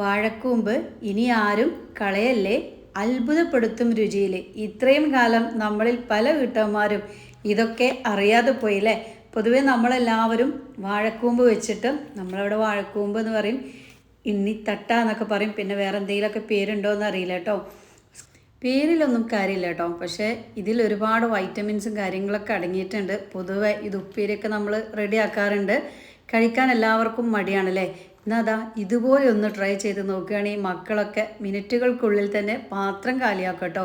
വാഴക്കൂമ്പ് ഇനി ആരും കളയല്ലേ? അത്ഭുതപ്പെടുത്തും രുചിയിൽ ഇത്രയും കാലം നമ്മളിൽ പല വീട്ടമ്മമാരും ഇതൊക്കെ അറിയാതെ പോയില്ലേ? പൊതുവേ നമ്മളെല്ലാവരും വാഴക്കൂമ്പ് വെച്ചിട്ട് നമ്മളവിടെ വാഴക്കൂമ്പ് എന്ന് പറയും. ഇണ്ണിത്തട്ട എന്നൊക്കെ പറയും. പിന്നെ വേറെ എന്തെങ്കിലുമൊക്കെ പേരുണ്ടോ എന്ന് അറിയില്ല കേട്ടോ. പേരിലൊന്നും കാര്യമില്ല കേട്ടോ. പക്ഷേ ഇതിൽ ഒരുപാട് വൈറ്റമിൻസും കാര്യങ്ങളൊക്കെ അടങ്ങിയിട്ടുണ്ട്. പൊതുവേ ഇത് ഉപ്പേരിയൊക്കെ നമ്മൾ റെഡിയാക്കാറുണ്ട്. കഴിക്കാൻ എല്ലാവർക്കും മടിയാണല്ലേ? എന്നാൽ ഇതുപോലെ ഒന്ന് ട്രൈ ചെയ്ത് നോക്കുകയാണെങ്കിൽ മക്കളൊക്കെ മിനിറ്റുകൾക്കുള്ളിൽ തന്നെ പാത്രം കാലിയാക്കട്ടോ. കേട്ടോ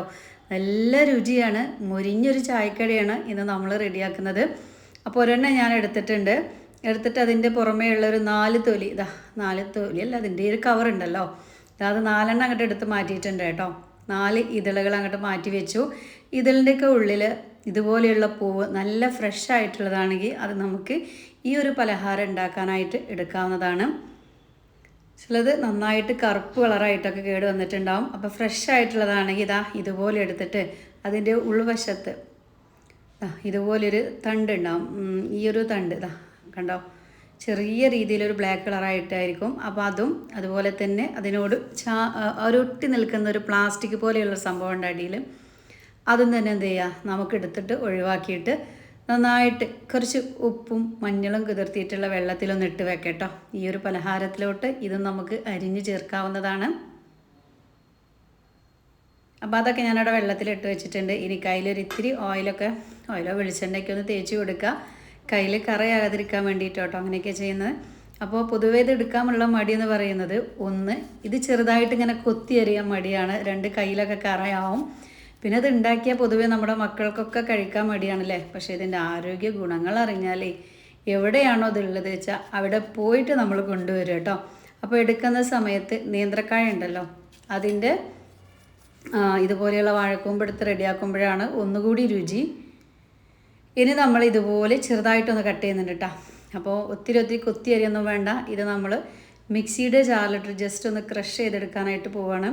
നല്ല രുചിയാണ്. മുരിഞ്ഞൊരു ചായക്കടിയാണ് ഇന്ന് നമ്മൾ റെഡിയാക്കുന്നത്. അപ്പോൾ ഒരെണ്ണം ഞാൻ എടുത്തിട്ടുണ്ട്. എടുത്തിട്ട് അതിന്റെ പുറമേ ഉള്ളൊരു നാല് തൊലി ഇതാ നാല് തൊലി അല്ല അതിന്റെ ഒരു കവർ ഉണ്ടല്ലോ. അത് നാലെണ്ണം അങ്ങോട്ട് എടുത്ത് മാറ്റിയിട്ടുണ്ട് കേട്ടോ. നാല് ഇതളുകൾ അങ്ങോട്ട് മാറ്റി വെച്ചു. ഇതളിന്റെയൊക്കെ ഉള്ളിൽ ഇതുപോലെയുള്ള പൂവ് നല്ല ഫ്രഷ് ആയിട്ടുള്ളതാണെങ്കിൽ അത് നമുക്ക് ഈ ഒരു പലഹാരം ഉണ്ടാക്കാനായിട്ട് എടുക്കാവുന്നതാണ്. ചിലത് നന്നായിട്ട് കറുപ്പ് കളറായിട്ടൊക്കെ കേട് വന്നിട്ടുണ്ടാവും. അപ്പോൾ ഫ്രഷ് ആയിട്ടുള്ളതാണെങ്കിൽ ഇതാ ഇതുപോലെ എടുത്തിട്ട് അതിന്റെ ഉൾവശത്ത് ഇതുപോലൊരു തണ്ട് ഉണ്ടാവും. ഈ ഒരു തണ്ട് ഇതാ കണ്ടോ? ചെറിയ രീതിയിലൊരു ബ്ലാക്ക് കളറായിട്ടായിരിക്കും. അപ്പോൾ അതും അതുപോലെ തന്നെ അതിനോട് ചാ ഒരൊട്ടി നിൽക്കുന്ന ഒരു പ്ലാസ്റ്റിക് പോലെയുള്ള സംഭവം ഉണ്ട് അടിയിൽ അതും തന്നെ എന്ത് ചെയ്യുക? നമുക്ക് എടുത്തിട്ട് ഒഴിവാക്കിയിട്ട് നന്നായിട്ട് കുറച്ച് ഉപ്പും മഞ്ഞളും കുതിർത്തിയിട്ടുള്ള വെള്ളത്തിലൊന്ന് ഇട്ട് വെക്കട്ടോ. ഈ ഒരു പലഹാരത്തിലോട്ട് ഇത് നമുക്ക് അരിഞ്ഞ് ചേർക്കാവുന്നതാണ്. അപ്പോൾ അതൊക്കെ ഞാനവിടെ വെള്ളത്തിലിട്ട് വെച്ചിട്ടുണ്ട്. ഇനി കയ്യിലൊരു ഇത്തിരി ഓയിലൊക്കെ ഓയിലോ വെളിച്ചെണ്ണയ്ക്ക് ഒന്ന് തേച്ച് കൊടുക്കുക. കയ്യിൽ കറയാകാതിരിക്കാൻ വേണ്ടിയിട്ട് കേട്ടോ അങ്ങനെയൊക്കെ ചെയ്യുന്നത്. അപ്പോൾ പൊതുവേ ഇത് എടുക്കാനുള്ള മടി എന്ന് പറയുന്നത് ഒന്ന് ഇത് ചെറുതായിട്ട് ഇങ്ങനെ കൊത്തി എറിയാൻ മടിയാണ്. രണ്ട് കയ്യിലൊക്കെ കറയാവും. പിന്നെ ഇത് ഉണ്ടാക്കിയാൽ പൊതുവേ നമ്മുടെ മക്കൾക്കൊക്കെ കഴിക്കാൻ മടിയാണല്ലേ? പക്ഷേ ഇതിന്റെ ആരോഗ്യ ഗുണങ്ങൾ അറിഞ്ഞാലേ എവിടെയാണോ ഇതുള്ളത് വെച്ചാൽ അവിടെ പോയിട്ട് നമ്മൾ കൊണ്ടുവരും കേട്ടോ. അപ്പോൾ എടുക്കുന്ന സമയത്ത് നേന്ത്രക്കായ ഉണ്ടല്ലോ അതിന്റെ ഇതുപോലെയുള്ള വാഴക്കൂമ്പ് എടുത്ത് റെഡിയാക്കുമ്പോഴാണ് ഒന്നുകൂടി രുചി. ഇനി നമ്മൾ ഇതുപോലെ ചെറുതായിട്ടൊന്ന് കട്ട് ചെയ്യുന്നുണ്ട് കേട്ടോ. അപ്പോൾ ഒത്തിരി ഒത്തിരി കൊത്തി അരിയൊന്നും വേണ്ട. ഇത് നമ്മൾ മിക്സിയുടെ ജാറിലിട്ട് ജസ്റ്റ് ഒന്ന് ക്രഷ് ചെയ്തെടുക്കാനായിട്ട് പോവാണ്.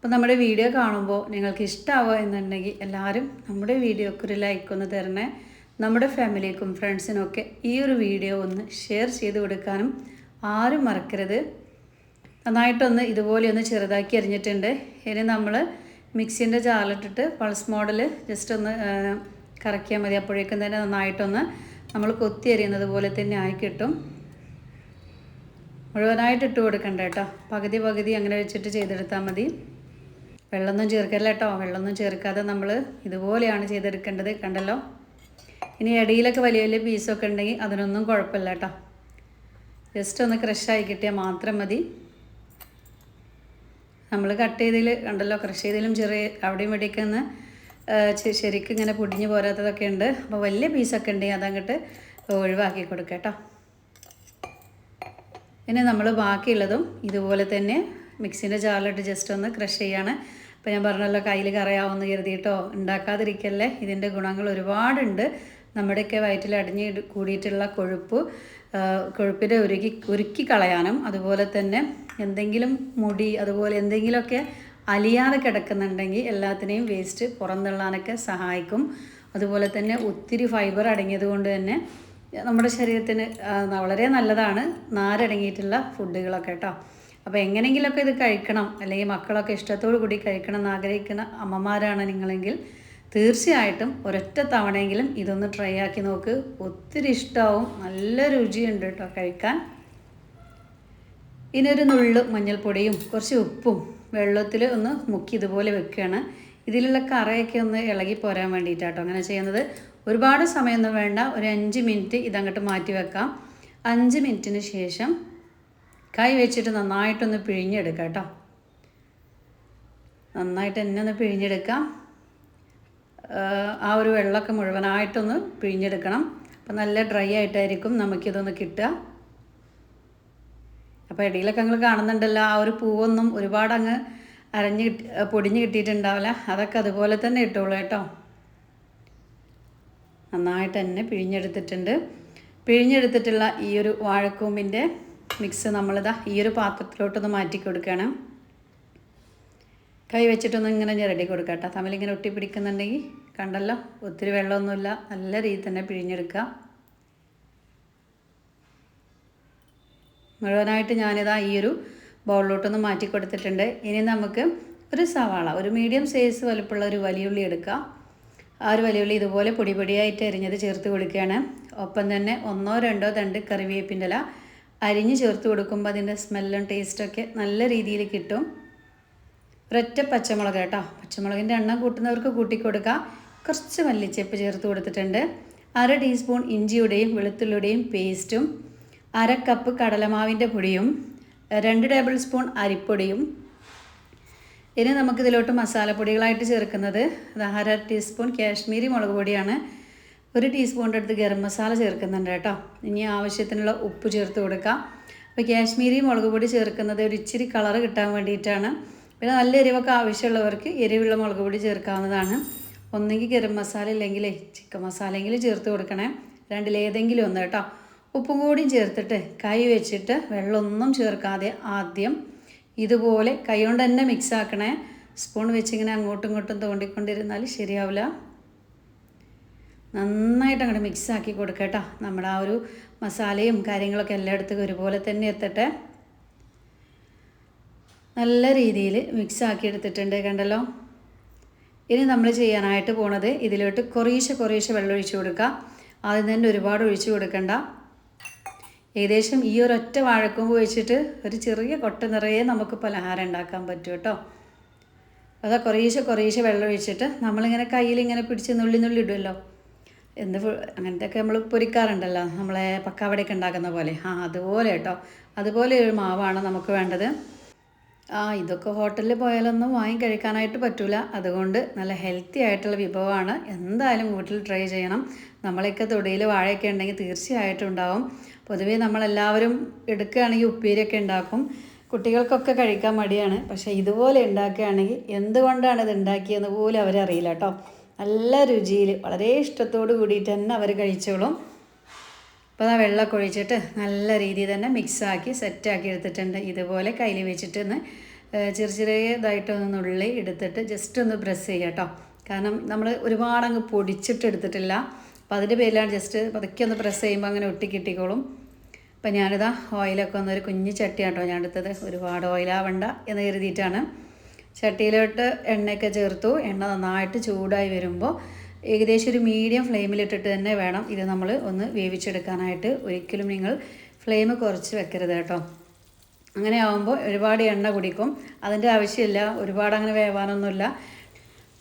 അപ്പോൾ നമ്മുടെ വീഡിയോ കാണുമ്പോൾ നിങ്ങൾക്ക് ഇഷ്ടമാവുക എന്നുണ്ടെങ്കിൽ എല്ലാവരും നമ്മുടെ വീഡിയോക്ക് ഒരു ലൈക്ക് ഒന്ന് തരണേ. നമ്മുടെ ഫാമിലിക്കും ഫ്രണ്ട്സിനും ഒക്കെ ഈ ഒരു വീഡിയോ ഒന്ന് ഷെയർ ചെയ്ത് കൊടുക്കാനും ആരും മറക്കരുത്. നന്നായിട്ടൊന്ന് ഇതുപോലെ ഒന്ന് ചെറുതാക്കി അരിഞ്ഞിട്ടുണ്ട്. ഇനി നമ്മൾ മിക്സിന്റെ ജാറിലിട്ടിട്ട് പൾസ് മോഡൽ ജസ്റ്റ് ഒന്ന് കറക്കിയാൽ മതി. അപ്പോഴേക്കും തന്നെ നന്നായിട്ടൊന്ന് നമ്മൾ കൊത്തി അരിയുന്നത് പോലെ തന്നെ ആയി കിട്ടും. മുഴുവനായിട്ട് ഇട്ട് കൊടുക്കണ്ട കേട്ടോ. പകുതി പകുതി അങ്ങനെ വെച്ചിട്ട് ചെയ്തെടുത്താൽ മതി. വെള്ളമൊന്നും ചേർക്കല്ല കേട്ടോ. വെള്ളമൊന്നും ചേർക്കാതെ നമ്മൾ ഇതുപോലെയാണ് ചെയ്തെടുക്കേണ്ടത്. കണ്ടല്ലോ? ഇനി ഇടയിലൊക്കെ വലിയ വലിയ പീസൊക്കെ ഉണ്ടെങ്കിൽ അതിനൊന്നും കുഴപ്പമില്ല കേട്ടോ. ജസ്റ്റ് ഒന്ന് ക്രഷായി കിട്ടിയാൽ മാത്രം മതി. നമ്മൾ കട്ട് ചെയ്തതിൽ കണ്ടല്ലോ? ക്രഷ് ചെയ്തതിലും ചെറിയ അവിടെയും ഇവിടെയൊക്കെ ഒന്ന് ശരിക്കും ഇങ്ങനെ പൊടിഞ്ഞു പോരാത്തതൊക്കെ ഉണ്ട്. അപ്പോൾ വലിയ പീസൊക്കെ ഉണ്ടെങ്കിൽ അതങ്ങോട്ട് ഒഴിവാക്കി കൊടുക്കുക കേട്ടോ. ഇനി നമ്മൾ ബാക്കിയുള്ളതും ഇതുപോലെ തന്നെ മിക്സിന്റെ ജാറിലിട്ട് ജസ്റ്റ് ഒന്ന് ക്രഷ് ചെയ്യാണ്. അപ്പോൾ ഞാൻ പറഞ്ഞല്ലോ കയ്യിൽ കറയാവുമെന്ന് കരുതിയിട്ടോ ഉണ്ടാക്കാതിരിക്കല്ലേ? ഇതിന്റെ ഗുണങ്ങൾ ഒരുപാടുണ്ട്. നമ്മുടെയൊക്കെ വയറ്റിൽ അടിഞ്ഞ് കൂടിയിട്ടുള്ള കൊഴുപ്പ് കൊഴുപ്പിനെ ഒരുക്കി ഉരുക്കി കളയാനും അതുപോലെ തന്നെ എന്തെങ്കിലും മുടി അതുപോലെ എന്തെങ്കിലുമൊക്കെ അലിയാതെ കിടക്കുന്നുണ്ടെങ്കിൽ എല്ലാത്തിനെയും വേസ്റ്റ് പുറന്തള്ളാനൊക്കെ സഹായിക്കും. അതുപോലെ തന്നെ ഒത്തിരി ഫൈബർ അടങ്ങിയത് കൊണ്ട് തന്നെ നമ്മുടെ ശരീരത്തിന് വളരെ നല്ലതാണ് നാരടങ്ങിയിട്ടുള്ള ഫുഡുകളൊക്കെ കേട്ടോ. അപ്പോൾ എങ്ങനെയെങ്കിലുമൊക്കെ ഇത് കഴിക്കണം അല്ലെങ്കിൽ മക്കളൊക്കെ ഇഷ്ടത്തോടു കൂടി കഴിക്കണം എന്ന് ആഗ്രഹിക്കുന്ന അമ്മമാരാണ് നിങ്ങളെങ്കിൽ തീർച്ചയായിട്ടും ഒരൊറ്റ തവണയെങ്കിലും ഇതൊന്ന് ട്രൈ ആക്കി നോക്ക്. ഒത്തിരി ഇഷ്ടമാവും നല്ല രുചിയുണ്ട് കേട്ടോ കഴിക്കാൻ. ഇനൊരു ഒരു നുള്ളു മഞ്ഞൾപ്പൊടിയും കുറച്ച് ഉപ്പും വെള്ളത്തിൽ ഒന്ന് മുക്കി ഇതുപോലെ വെക്കുകയാണ് ഇതിലുള്ള കറയൊക്കെ ഒന്ന് ഇളകി പോരാൻ വേണ്ടിയിട്ടാട്ടോ അങ്ങനെ ചെയ്യുന്നത്. ഒരുപാട് സമയമൊന്നും വേണ്ട ഒരു അഞ്ച് മിനിറ്റ് ഇതങ്ങോട്ട് മാറ്റി വെക്കാം. അഞ്ച് മിനിറ്റിന് ശേഷം കൈ വെച്ചിട്ട് നന്നായിട്ടൊന്ന് പിഴിഞ്ഞെടുക്കാം കേട്ടോ. നന്നായിട്ട് എന്നെ ഒന്ന് പിഴിഞ്ഞെടുക്കാം. ആ ഒരു വെള്ളമൊക്കെ മുഴുവനായിട്ടൊന്ന് പിഴിഞ്ഞെടുക്കണം. അപ്പം നല്ല ഡ്രൈ ആയിട്ടായിരിക്കും നമുക്കിതൊന്ന് കിട്ടുക. അപ്പോൾ ഇടയിലൊക്കെ നിങ്ങൾ കാണുന്നുണ്ടല്ലോ ആ ഒരു പൂവൊന്നും ഒരുപാട് അങ്ങ് അരഞ്ഞ് കിട്ടി പൊടിഞ്ഞ് കിട്ടിയിട്ടുണ്ടാവില്ല. അതൊക്കെ അതുപോലെ തന്നെ ഇട്ടോളൂ കേട്ടോ. നന്നായിട്ട് തന്നെ പിഴിഞ്ഞെടുത്തിട്ടുണ്ട്. പിഴിഞ്ഞെടുത്തിട്ടുള്ള ഈ ഒരു വാഴക്കൂമ്പിന്റെ മിക്സ് നമ്മളിതാ ഈ ഒരു പാത്രത്തിലോട്ടൊന്ന് മാറ്റി കൊടുക്കണം കൈ വെച്ചിട്ടൊന്ന് ഇങ്ങനെ ഞെരടി കൊടുക്കുക കേട്ടോ. തമ്മിലിങ്ങനെ ഒട്ടി പിടിക്കുന്നുണ്ടെങ്കിൽ കണ്ടല്ലോ ഒത്തിരി വെള്ളമൊന്നുമില്ല. നല്ല രീതിയിൽ തന്നെ പിഴിഞ്ഞെടുക്കുക. മുഴുവനായിട്ട് ഞാനിതാ ഈ ഒരു ബൗളിലോട്ടൊന്ന് മാറ്റി കൊടുത്തിട്ടുണ്ട്. ഇനി നമുക്ക് ഒരു സവാള ഒരു മീഡിയം സൈസ് വലുപ്പുള്ള ഒരു വലിയുള്ളി എടുക്കുക ആ ഒരു വലിയുള്ളി ഇതുപോലെ പൊടി പൊടിയായിട്ട് അരിഞ്ഞത് ചേർത്ത് കൊടുക്കുകയാണ്. ഒപ്പം തന്നെ ഒന്നോ രണ്ടോ തണ്ട് കറിവേപ്പിന്റെ ഇല അരിഞ്ഞ് ചേർത്ത് കൊടുക്കുമ്പോൾ അതിന്റെ സ്മെല്ലും ടേസ്റ്റൊക്കെ നല്ല രീതിയിൽ കിട്ടും. ഒരൊറ്റ പച്ചമുളക് കേട്ടോ. പച്ചമുളകിന്റെ എണ്ണം കൂട്ടുന്നവർക്ക് കൂട്ടിക്കൊടുക്കുക കുറച്ച് മല്ലിച്ചപ്പ് ചേർത്ത് കൊടുത്തിട്ടുണ്ട്. അര ടീസ്പൂൺ ഇഞ്ചിയുടെയും വെളുത്തുള്ളിയുടെയും പേസ്റ്റും അര കപ്പ് കടലമാവിന്റെ പൊടിയും രണ്ട് ടേബിൾ സ്പൂൺ അരിപ്പൊടിയും. ഇനി നമുക്കിതിലോട്ട് മസാലപ്പൊടികളായിട്ട് ചേർക്കുന്നത്. അത് അര ടീസ്പൂൺ കാശ്മീരി മുളക് പൊടിയാണ്. ഒരു ടീസ്പൂണിന്റെ അടുത്ത് ഗരം മസാല ചേർക്കുന്നുണ്ട് കേട്ടോ. ഇനി ആവശ്യത്തിനുള്ള ഉപ്പ് ചേർത്ത് കൊടുക്കാം. അപ്പോൾ കാശ്മീരി മുളക് പൊടി ചേർക്കുന്നത് ഒരു ഇച്ചിരി കളറ് കിട്ടാൻ വേണ്ടിയിട്ടാണ്. പിന്നെ നല്ല എരിവൊക്കെ ആവശ്യമുള്ളവർക്ക് എരിവുള്ള മുളക് പൊടി ചേർക്കാവുന്നതാണ്. ഒന്നെങ്കിൽ ഗരം മസാല ഇല്ലെങ്കിൽ ചിക്കൻ മസാല എങ്കിലും ചേർത്ത് കൊടുക്കണേ. രണ്ടിലേതെങ്കിലും ഒന്ന് കേട്ടോ. ഉപ്പും കൂടിയും ചേർത്തിട്ട് കൈ വെച്ചിട്ട് വെള്ളമൊന്നും ചേർക്കാതെ ആദ്യം ഇതുപോലെ കൈ കൊണ്ട് തന്നെ മിക്സ് ആക്കണേ. സ്പൂൺ വെച്ചിങ്ങനെ അങ്ങോട്ടും ഇങ്ങോട്ടും തോണ്ടിക്കൊണ്ടിരുന്നാൽ ശരിയാവില്ല. നന്നായിട്ട് അങ്ങോട്ട് മിക്സ് ആക്കി കൊടുക്കട്ടോ. നമ്മുടെ ആ ഒരു മസാലയും കാര്യങ്ങളൊക്കെ എല്ലായിടത്തും ഒരുപോലെ തന്നെ എത്തട്ടെ. നല്ല രീതിയിൽ മിക്സ് ആക്കി എടുത്തിട്ടുണ്ട് കണ്ടല്ലോ. ഇനി നമ്മൾ ചെയ്യാനായിട്ട് പോണത് ഇതിലോട്ട് കുറേശ്ശെ കുറേശ്ശെ വെള്ളം ഒഴിച്ചു കൊടുക്കുക. ആദ്യം തന്നെ ഒരുപാട് ഒഴിച്ചു കൊടുക്കണ്ട. ഏകദേശം ഈ ഒറ്റ വാഴക്കൊമ്പ് വെച്ചിട്ട് ഒരു ചെറിയ കൊട്ട നിറയെ നമുക്ക് പലഹാരം ഉണ്ടാക്കാൻ പറ്റും കേട്ടോ. അതാ കുറേശ്ശെ കുറേശ്ശെ വെള്ളം ഒഴിച്ചിട്ട് നമ്മളിങ്ങനെ കയ്യിൽ ഇങ്ങനെ പിടിച്ച് നുള്ളി നുള്ളി ഇടുമല്ലോ എന്ത് അങ്ങനത്തെയൊക്കെ നമ്മൾ പൊരിക്കാറുണ്ടല്ലോ. നമ്മളെ പക്കാവടയൊക്കെ ഉണ്ടാക്കുന്ന പോലെ. ആ അതുപോലെ കേട്ടോ. അതുപോലെ ഒരു മാവാണ് നമുക്ക് വേണ്ടത്. ആ ഇതൊക്കെ ഹോട്ടലിൽ പോയാലൊന്നും വാങ്ങി കഴിക്കാനായിട്ട് പറ്റൂല. അതുകൊണ്ട് നല്ല ഹെൽത്തി ആയിട്ടുള്ള വിഭവമാണ്. എന്തായാലും വീട്ടിൽ ട്രൈ ചെയ്യണം. നമ്മളെയൊക്കെ തൊടിയിൽ വാഴയൊക്കെ ഉണ്ടെങ്കിൽ തീർച്ചയായിട്ടും ഉണ്ടാവും. പൊതുവേ നമ്മളെല്ലാവരും എടുക്കുകയാണെങ്കിൽ ഉപ്പേരിയൊക്കെ ഉണ്ടാക്കും. കുട്ടികൾക്കൊക്കെ കഴിക്കാൻ മടിയാണ്. പക്ഷേ ഇതുപോലെ ഉണ്ടാക്കുകയാണെങ്കിൽ എന്തുകൊണ്ടാണ് ഇത് ഉണ്ടാക്കിയെന്ന് പോലും അവരറിയില്ല കേട്ടോ. നല്ല രുചിയിൽ വളരെ ഇഷ്ടത്തോട് കൂടിയിട്ട് തന്നെ അവർ കഴിച്ചോളും. അപ്പോൾ ആ വെള്ളമൊക്കെ ഒഴിച്ചിട്ട് നല്ല രീതിയിൽ തന്നെ മിക്സാക്കി സെറ്റാക്കി എടുത്തിട്ടുണ്ട്. ഇതുപോലെ കയ്യിൽ വെച്ചിട്ട് ഒന്ന് ചെറിയ ചെറിയതായിട്ടൊന്ന് ഉള്ളി എടുത്തിട്ട് ജസ്റ്റ് ഒന്ന് പ്രസ് ചെയ്യുക കേട്ടോ. കാരണം നമ്മൾ ഒരുപാട് അങ്ങ് പൊടിച്ചിട്ട് എടുത്തിട്ടില്ല. അപ്പോൾ അതിന്റെ പേരിലാണ് ജസ്റ്റ് പതുക്കെ ഒന്ന് പ്രസ് ചെയ്യുമ്പോൾ അങ്ങനെ ഒട്ടി ഒട്ടിക്കിട്ടിക്കോളും അപ്പം ഞാനിതാ ഓയിലൊക്കെ ഒന്നൊരു കുഞ്ഞ് കേട്ടോ ഞാൻ എടുത്തത് ഒരുപാട് ഓയിലാവണ്ട എന്ന് കരുതിയിട്ടാണ്. ചട്ടിയിലോട്ട് എണ്ണയൊക്കെ ചേർത്തു. എണ്ണ നന്നായിട്ട് ചൂടായി വരുമ്പോൾ ഏകദേശം ഒരു മീഡിയം ഫ്ലെയിമിലിട്ടിട്ട് തന്നെ വേണം ഇത് നമ്മൾ ഒന്ന് വേവിച്ചെടുക്കാനായിട്ട്. ഒരിക്കലും നിങ്ങൾ ഫ്ലെയിം കുറച്ച് വെക്കരുത് കേട്ടോ. അങ്ങനെ ആകുമ്പോൾ ഒരുപാട് എണ്ണ കുടിക്കും. അതിന്റെ ആവശ്യമില്ല. ഒരുപാട് അങ്ങനെ വേവാനൊന്നുമില്ല.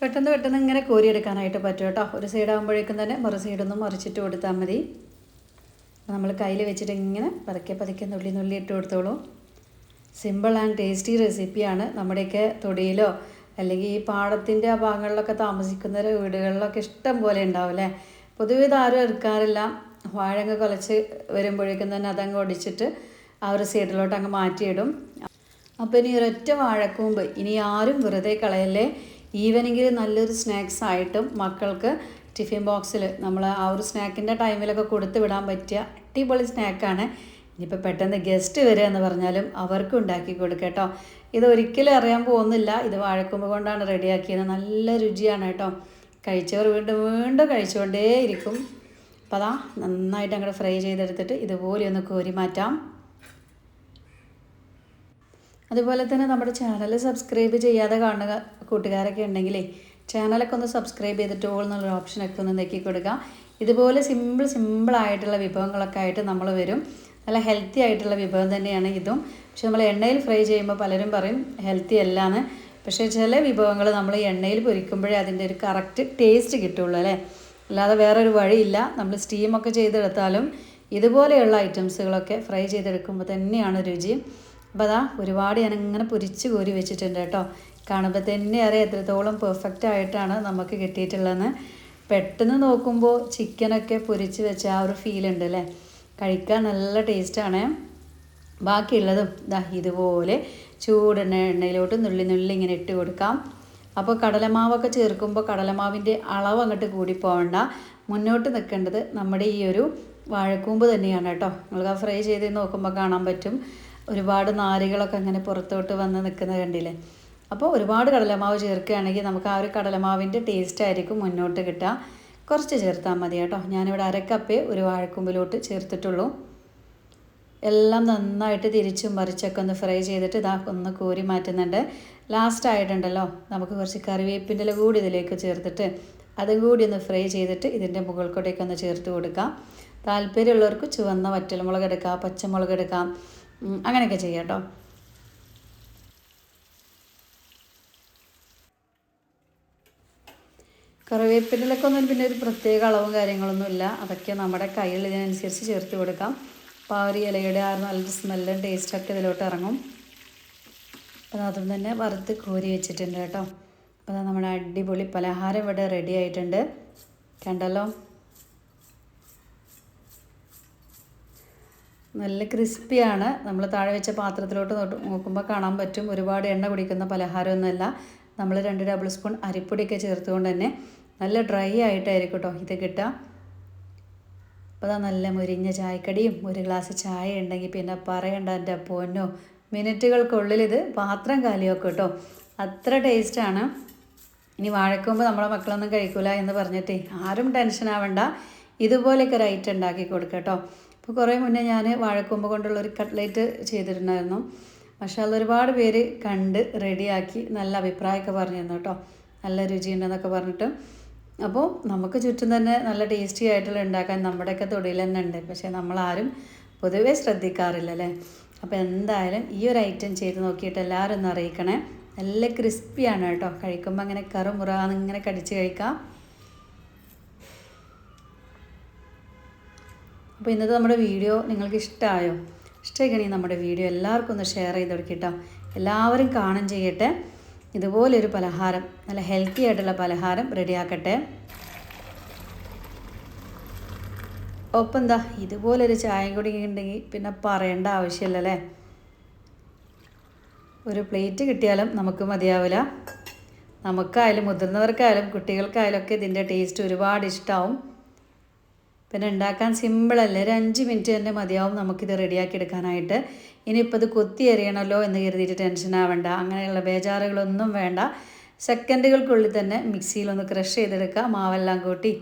പെട്ടെന്ന് പെട്ടെന്ന് ഇങ്ങനെ കോരിയെടുക്കാനായിട്ട് പറ്റും കേട്ടോ. ഒരു സൈഡ് ആകുമ്പോഴേക്കും തന്നെ മറു സൈഡൊന്ന് മറിച്ചിട്ട് കൊടുത്താൽ മതി. നമ്മൾ കയ്യിൽ വെച്ചിട്ട് ഇങ്ങനെ പതുക്കെ പതുക്കെ നുള്ളി നുള്ളി ഇട്ട് കൊടുത്തോളൂ. സിമ്പിൾ ആൻഡ് ടേസ്റ്റി റെസിപ്പിയാണ് നമ്മുടെയൊക്കെ തൊടിയിലോ അല്ലെങ്കിൽ ഈ പാടത്തിന്റെ ആ ഭാഗങ്ങളിലൊക്കെ താമസിക്കുന്ന വീടുകളിലൊക്കെ ഇഷ്ടം പോലെ ഉണ്ടാവും അല്ലേ? പൊതുവെ ഇത് ആരും എടുക്കാറില്ല. വാഴങ്ങ കുലച്ച് വരുമ്പോഴേക്കും തന്നെ അതങ്ങ് ഒടിച്ചിട്ട് ആ ഒരു സൈഡിലോട്ട് അങ്ങ് മാറ്റിയിടും. അപ്പോൾ ഇനി ഒരൊറ്റ വാഴക്കൂമ്പ്. ഇനി ആരും വെറുതെ കളയല്ലേ? ഈവനിങ്ങിൽ നല്ലൊരു സ്നാക്സ് ആയിട്ടും മക്കൾക്ക് ടിഫിൻ ബോക്സിൽ നമ്മൾ ആ ഒരു സ്നാക്കിന്റെ ടൈമിലൊക്കെ കൊടുത്ത് വിടാൻ പറ്റിയ അടിപൊളി സ്നാക്കാണ് ഇനിയിപ്പോൾ പെട്ടെന്ന് ഗസ്റ്റ് വരിക എന്ന് പറഞ്ഞാലും അവർക്കും ഉണ്ടാക്കി കൊടുക്കട്ടോ. ഇത് ഒരിക്കലും അറിയാൻ പോകുന്നില്ല. ഇത് വാഴക്കൊമ്പ് കൊണ്ടാണ് റെഡിയാക്കിയത്. നല്ല രുചിയാണ് കേട്ടോ. കഴിച്ചവർ വീണ്ടും വീണ്ടും കഴിച്ചുകൊണ്ടേ ഇരിക്കും. അപ്പോൾ അതാ നന്നായിട്ട് അങ്ങോട്ട് ഫ്രൈ ചെയ്തെടുത്തിട്ട് ഇതുപോലെ ഒന്ന് കോരി മാറ്റാം. അതുപോലെ തന്നെ നമ്മുടെ ചാനൽ സബ്സ്ക്രൈബ് ചെയ്യാതെ കാണുക കൂട്ടുകാരൊക്കെ ഉണ്ടെങ്കിലേ ചാനലൊക്കെ ഒന്ന് സബ്സ്ക്രൈബ് ചെയ്തിട്ട് ഓൾ എന്നുള്ളൊരു ഓപ്ഷനൊക്കെ ഒന്ന് നെക്കി കൊടുക്കുക. ഇതുപോലെ സിമ്പിൾ സിമ്പിളായിട്ടുള്ള വിഭവങ്ങളൊക്കെ ആയിട്ട് നമ്മൾ വരും. നല്ല ഹെൽത്തി ആയിട്ടുള്ള വിഭവം തന്നെയാണ് ഇതും. പക്ഷെ നമ്മൾ എണ്ണയിൽ ഫ്രൈ ചെയ്യുമ്പോൾ പലരും പറയും ഹെൽത്തി അല്ലാന്ന്. പക്ഷേ ചില വിഭവങ്ങൾ നമ്മൾ എണ്ണയിൽ പൊരിക്കുമ്പോഴേ അതിന്റെ ഒരു കറക്റ്റ് ടേസ്റ്റ് കിട്ടുള്ളൂ അല്ലേ? അല്ലാതെ വേറൊരു വഴിയില്ല. നമ്മൾ സ്റ്റീമൊക്കെ ചെയ്തെടുത്താലും ഇതുപോലെയുള്ള ഐറ്റംസുകളൊക്കെ ഫ്രൈ ചെയ്തെടുക്കുമ്പോൾ തന്നെയാണ് രുചി. അപ്പോൾ അതാ ഒരുപാട് ഞാനിങ്ങനെ പൊരിച്ച് കോരി വെച്ചിട്ടുണ്ട് കേട്ടോ. കാണുമ്പോൾ തന്നെ അറിയാം എത്രത്തോളം പെർഫെക്റ്റ് ആയിട്ടാണ് നമുക്ക് കിട്ടിയിട്ടുള്ളതെന്ന്. പെട്ടെന്ന് നോക്കുമ്പോൾ ചിക്കനൊക്കെ പൊരിച്ച് വെച്ച ആ ഒരു ഫീൽ ഉണ്ട് അല്ലേ? കഴിക്കാൻ നല്ല ടേസ്റ്റാണ്. ബാക്കിയുള്ളതും ഇതാ ഇതുപോലെ ചൂടെണ്ണ എണ്ണയിലോട്ട് നുള്ളി നുള്ളി ഇങ്ങനെ ഇട്ട് കൊടുക്കാം. അപ്പോൾ കടലമാവൊക്കെ ചേർക്കുമ്പോൾ കടലമാവിന്റെ അളവ് അങ്ങോട്ട് കൂടി പോകണ്ട. മുന്നോട്ട് നിൽക്കേണ്ടത് നമ്മുടെ ഈ ഒരു വാഴക്കൂമ്പ് തന്നെയാണ് കേട്ടോ. നിങ്ങൾക്ക് ആ ഫ്രൈ ചെയ്ത് നോക്കുമ്പോൾ കാണാൻ പറ്റും. ഒരുപാട് നാരുകളൊക്കെ അങ്ങനെ പുറത്തോട്ട് വന്ന് നിൽക്കുന്നത് കണ്ടില്ലേ? അപ്പോൾ ഒരുപാട് കടലമാവ് ചേർക്കുകയാണെങ്കിൽ നമുക്ക് ആ ഒരു കടലമാവിന്റെ ടേസ്റ്റ് ആയിരിക്കും മുന്നോട്ട് കിട്ടുക. കുറച്ച് ചേർത്താൽ മതി കേട്ടോ. ഞാനിവിടെ അരക്കപ്പേ ഒരു വാഴക്കുമ്പിലോട്ട് ചേർത്തിട്ടുള്ളൂ. എല്ലാം നന്നായിട്ട് തിരിച്ചും മറിച്ചൊക്കെ ഒന്ന് ഫ്രൈ ചെയ്തിട്ട് ഇതാ ഒന്ന് കോരി മാറ്റുന്നുണ്ട്. ലാസ്റ്റ് ആയിട്ടുണ്ടല്ലോ. നമുക്ക് കുറച്ച് കറിവേപ്പിന്റെ ഇല കൂടി ഇതിലേക്ക് ചേർത്തിട്ട് അതും കൂടി ഒന്ന് ഫ്രൈ ചെയ്തിട്ട് ഇതിന്റെ മുകൾക്കൂടെയൊക്കെ ഒന്ന് ചേർത്ത് കൊടുക്കാം. താല്പര്യമുള്ളവർക്ക് ചുവന്ന വറ്റൽമുളക് എടുക്കാം പച്ചമുളക് എടുക്കാം. അങ്ങനെയൊക്കെ ചെയ്യാം കേട്ടോ. കറിവേപ്പിലൊക്കെ ഒന്നും പിന്നെ ഒരു പ്രത്യേക അളവും കാര്യങ്ങളൊന്നും ഇല്ല. അതൊക്കെ നമ്മുടെ കയ്യിൽ ഇതിനനുസരിച്ച് ചേർത്ത് കൊടുക്കാം. അപ്പോൾ ആ ഒരു ഇലയുടെ ആ നല്ല സ്മെല്ലും ടേസ്റ്റൊക്കെ ഇതിലോട്ട് ഇറങ്ങും. അപ്പോൾ അതും തന്നെ വറുത്ത് കോരി വെച്ചിട്ടുണ്ട് കേട്ടോ. അപ്പോൾ അത് നമ്മുടെ അടിപൊളി പലഹാരം ഇവിടെ റെഡി ആയിട്ടുണ്ട്. കണ്ടല്ലോ? നല്ല ക്രിസ്പിയാണ് നമ്മൾ താഴെ വെച്ച പാത്രത്തിലോട്ട് നോക്കുമ്പോൾ കാണാൻ പറ്റും. ഒരുപാട് എണ്ണ കുടിക്കുന്ന പലഹാരമൊന്നുമല്ല നമ്മൾ രണ്ട് ടേബിൾ സ്പൂൺ അരിപ്പൊടിയൊക്കെ ചേർത്തുകൊണ്ട് തന്നെ നല്ല ഡ്രൈ ആയിട്ടായിരിക്കും കേട്ടോ ഇത് കിട്ടുക. അപ്പോൾ അതാ നല്ല മുരിഞ്ഞ ചായക്കടിയും ഒരു ഗ്ലാസ് ചായ ഉണ്ടെങ്കിൽ പിന്നെ പറയണ്ട എന്റെ പൊന്നോ. മിനിറ്റുകൾക്കുള്ളിൽ ഇത് പാത്രം കാലിയൊക്കെ കേട്ടോ അത്ര ടേസ്റ്റാണ് ഇനി വാഴക്കുമ്പോൾ നമ്മളെ മക്കളൊന്നും കഴിക്കൂല എന്ന് പറഞ്ഞിട്ട് ആരും ടെൻഷൻ ആവണ്ട. ഇതുപോലെയൊക്കെ ഒരു ഐറ്റം ഉണ്ടാക്കി കൊടുക്കുക കേട്ടോ ഇപ്പോൾ കുറേ മുന്നേ ഞാൻ വാഴക്കൊമ്പ് കൊണ്ടുള്ള ഒരു കട്ട്ലേറ്റ് ചെയ്തിട്ടുണ്ടായിരുന്നു. പക്ഷേ അത് ഒരുപാട് പേര് കണ്ട് റെഡിയാക്കി നല്ല അഭിപ്രായമൊക്കെ പറഞ്ഞിരുന്നു കേട്ടോ. നല്ല രുചിയുണ്ടെന്നൊക്കെ പറഞ്ഞിട്ട്. അപ്പോൾ നമുക്ക് ചുറ്റും തന്നെ നല്ല ടേസ്റ്റി ആയിട്ടുള്ള ഉണ്ടാക്കാൻ നമ്മുടെയൊക്കെ തൊടിയിൽ തന്നെ ഉണ്ട്. പക്ഷേ നമ്മളാരും പൊതുവേ ശ്രദ്ധിക്കാറില്ല അല്ലേ? അപ്പോൾ എന്തായാലും ഈ ഒരു ഐറ്റം ചെയ്ത് നോക്കിയിട്ട് എല്ലാവരും ഒന്ന് അറിയിക്കണേ. നല്ല ക്രിസ്പിയാണ് കേട്ടോ. കഴിക്കുമ്പോൾ അങ്ങനെ കറുമുറാന്ന് ഇങ്ങനെ കടിച്ച് കഴിക്കാം. അപ്പോൾ ഇന്നത്തെ നമ്മുടെ വീഡിയോ നിങ്ങൾക്ക് ഇഷ്ടമായോ? ഇഷ്ടമായിക്കണമെങ്കിൽ നമ്മുടെ വീഡിയോ എല്ലാവർക്കും ഒന്ന് ഷെയർ ചെയ്ത് കൊടുക്കട്ടോ എല്ലാവരും കാണും ചെയ്യട്ടെ. ഇതുപോലൊരു പലഹാരം നല്ല ഹെൽത്തി ആയിട്ടുള്ള പലഹാരം റെഡിയാക്കട്ടെ. ഒപ്പം എന്താ ഇതുപോലൊരു ചായയും കൂടി പിന്നെ പറയേണ്ട ആവശ്യമില്ലല്ലേ? ഒരു പ്ലേറ്റ് കിട്ടിയാലും നമുക്ക് മതിയാവില്ല. നമുക്കായാലും മുതിർന്നവർക്കായാലും കുട്ടികൾക്കായാലും ഒക്കെ ഇതിന്റെ ടേസ്റ്റ് ഒരുപാട് ഇഷ്ടമാവും പിന്നെ ഉണ്ടാക്കാൻ സിമ്പിളല്ലേ ഒരു അഞ്ച് മിനിറ്റ് തന്നെ മതിയാവും നമുക്കിത് റെഡിയാക്കി എടുക്കാനായിട്ട്. ഇനിയിപ്പോൾ ഇത് കൊത്തി എറിയണമല്ലോ എന്ന് കരുതിയിട്ട് ടെൻഷൻ ആവണ്ട. അങ്ങനെയുള്ള ബേജാറുകളൊന്നും വേണ്ട. സെക്കൻഡുകൾക്കുള്ളിൽ തന്നെ മിക്സിയിലൊന്ന് ക്രഷ് ചെയ്തെടുക്കുക. മാവെല്ലാം കൂട്ടി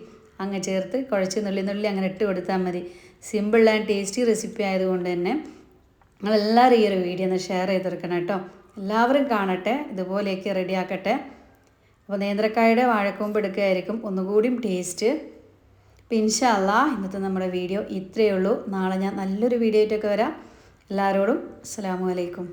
അങ്ങ് ചേർത്ത് കുഴച്ച് നുള്ളി നുള്ളി അങ്ങനെ ഇട്ട് കൊടുത്താൽ മതി. സിമ്പിൾ ആൻഡ് ടേസ്റ്റി റെസിപ്പി ആയതുകൊണ്ട് തന്നെ നിങ്ങളെല്ലാവരും ഈ ഒരു വീഡിയോ ഒന്ന് ഷെയർ ചെയ്തെടുക്കണം കേട്ടോ. എല്ലാവരും കാണട്ടെ ഇതുപോലെയൊക്കെ റെഡിയാക്കട്ടെ അപ്പോൾ നേന്ത്രക്കായുടെ വാഴക്കൊമ്പ് എടുക്കുകയായിരിക്കും. ഒന്നുകൂടിയും ടേസ്റ്റ് അപ്പോൾ ഇന്നത്തെ നമ്മുടെ വീഡിയോ ഇത്രയേ ഉള്ളൂ. നാളെ ഞാൻ നല്ലൊരു വീഡിയോ ആയിട്ടൊക്കെ വരാം. എല്ലാവരോടും അസ്സാം വലൈക്കും